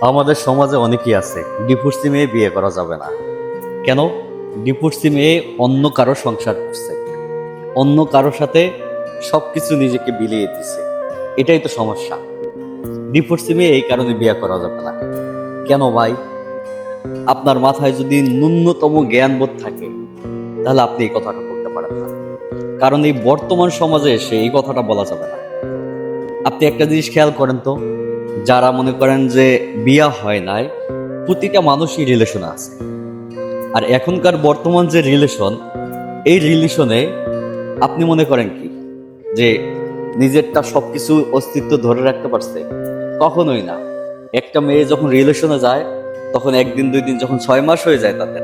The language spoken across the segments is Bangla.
আমাদের সমাজে অনেকেই আছে, ডিভোর্সি মেয়ে বিয়ে করা যাবে না। কেন? ডিভোর্সি মেয়ে অন্য কারও সংসার করছে, অন্য কারোর সাথে সব কিছু নিজেকে বিলিয়ে দিছে। এটাই তো সমস্যা। ডিভোর্সি মেয়ে এই কারণে বিয়ে করা যাবে না। কেন ভাই? আপনার মাথায় যদি ন্যূনতম জ্ঞানবোধ থাকে, তাহলে আপনি এই কথাটা করতে পারেন না। কারণ এই বর্তমান সমাজে এসে এই কথাটা বলা যাবে না। আপনি একটা জিনিস খেয়াল করেন তো যারা মনে করেন যে বিয়া হয় নাই, প্রতিটা মানুষই রিলেশনে আছে। আর এখনকার বর্তমান যে রিলেশন এই রিলেশনে আপনি মনে করেন কি? যে নিজেরটা সবকিছু অস্তিত্ব ধরে রাখতে পারছে, কখনোই না। একটা মেয়ে যখন রিলেশনে যায়, তখন একদিন, দুই দিন, যখন ছয় মাস হয়ে যায় তাদের,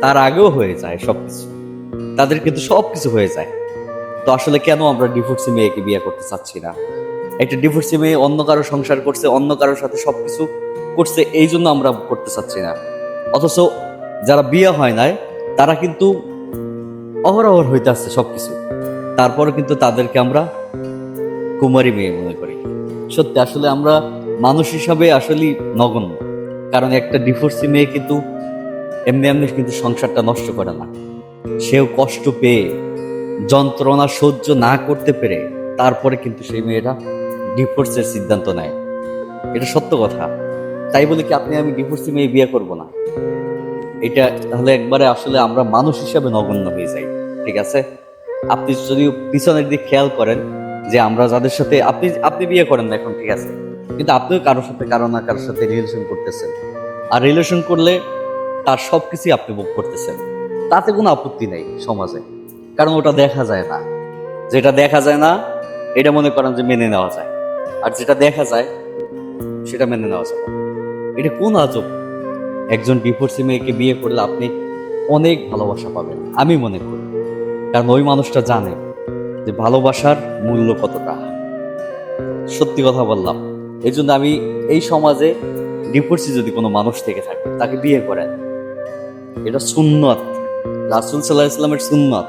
তার আগেও হয়ে যায় সবকিছু। তাদের কিন্তু সবকিছু হয়ে যায়। তো আসলে কেন আমরা ডিভোর্সি মেয়েকে বিয়ে করতে চাচ্ছি না? একটা ডিভোর্সি মেয়ে অন্য কারও সংসার করছে, অন্য কারোর সাথে সবকিছু করছে, এই জন্য আমরা করতে চাচ্ছি না। অথচ যারা বিয়ে হয় নাই, তারা কিন্তু অহরহর হইতে আসছে সবকিছু। তারপরে কিন্তু তাদেরকে আমরা কুমারী মেয়ে মনে করি। সত্যি, আসলে আমরা মানুষ হিসাবে আসলে নগণ্য। কারণ একটা ডিভোর্সি মেয়ে কিন্তু এমনি এমনি কিন্তু সংসারটা নষ্ট করে না। সেও কষ্ট পেয়ে যন্ত্রণা সহ্য না করতে পেরে তারপরে কিন্তু সেই মেয়েরা ডিভোর্সের সিদ্ধান্ত নেয়। এটা সত্য কথা। তাই বলে কি আপনি আমি ডিভোর্সি মেয়ে বিয়ে করব না? এটা তাহলে একবারে আসলে আমরা মানুষ হিসাবে নগণ্য হয়ে যাই, ঠিক আছে? আপনি যদি পিছনের দিক খেয়াল করেন যে আমরা যাদের সাথে, আপনি আপনি বিয়ে করেন না এখন, ঠিক আছে? কিন্তু আপনিও কারোর সাথে, কারও না কারোর সাথে রিলেশন করতেছেন। আর রিলেশন করলে তার সব কিছুই আপনি ভোগ করতেছেন। তাতে কোনো আপত্তি নেই সমাজে, কারণ ওটা দেখা যায় না। যেটা দেখা যায় না, এটা মনে করেন যে মেনে নেওয়া যায়। আর যেটা দেখা যায়, সেটা মেনে নেওয়া যাবে। এটা কোন আজব? একজন ডিভোর্সি মেয়েকে বিয়ে করলে আপনি অনেক ভালোবাসা পাবেন, আমি মনে করি। কারণ ওই মানুষটা জানে যে ভালোবাসার মূল্য কতটা। সত্যি কথা বললাম, এই জন্য আমি এই সমাজে ডিভোর্সি যদি কোনো মানুষ থেকে থাকে, তাকে বিয়ে করেন। এটা সুন্নত, রাসুল সাল্লাহ ইসলামের সুন্নত।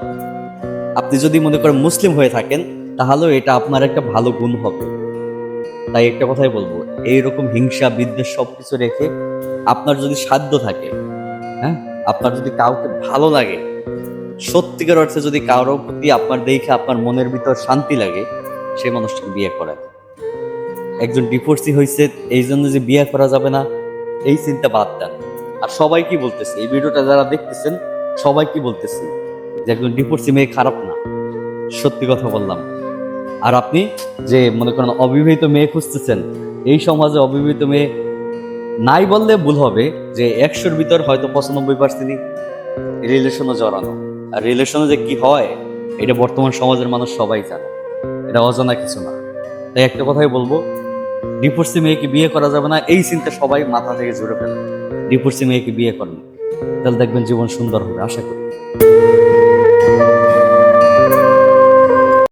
আপনি যদি মনে করেন মুসলিম হয়ে থাকেন, তাহলেও এটা আপনার একটা ভালো গুণ হবে। তাই একটা কথাই বলব, এইরকম হিংসা, বিদ্বেষ সবকিছু রেখে আপনার যদি সাধ্য থাকে হ্যাঁ? আপনার যদি কাউকে ভালো লাগে, সত্যিকার অর্থে যদি কারোর প্রতি আপনার দেখে আপনার মনের ভিতর শান্তি লাগে সেই মানুষটাকে বিয়ে করেন একজন ডিভোর্সি হয়েছে এই জন্য যে বিয়ে করা যাবে না, এই চিন্তা বাদ দেন। আর সবাই কি বলতেছে? এই ভিডিওটা যারা দেখতেছেন, সবাই কি বলতেছে? যে একজন ডিভোর্সি মেয়ে খারাপ না। সত্যি কথা বললাম। আর আপনি যে মনে করেন অবিবাহিত মেয়ে খুঁজতেছেন, এই সমাজে অবিবাহিত মেয়ে নাই বললে ভুল হবে যে একশোর ভিতর হয়তো পঁচানব্বই পার্সেন্টই রিলেশনে জড়ানো। আর রিলেশনে যে কি হয়, এটা বর্তমান সমাজের মানুষ সবাই জানে। এটা অজানা কিছু না। তাই একটা কথাই বলব ডিভোর্সি মেয়েকে বিয়ে করা যাবে না, এই চিন্তা সবাই মাথা থেকে জুড়ে ফেলে। ডিভোর্সি মেয়েকে বিয়ে করেন। তাহলে দেখবেন জীবন সুন্দর হবে, আশা করি।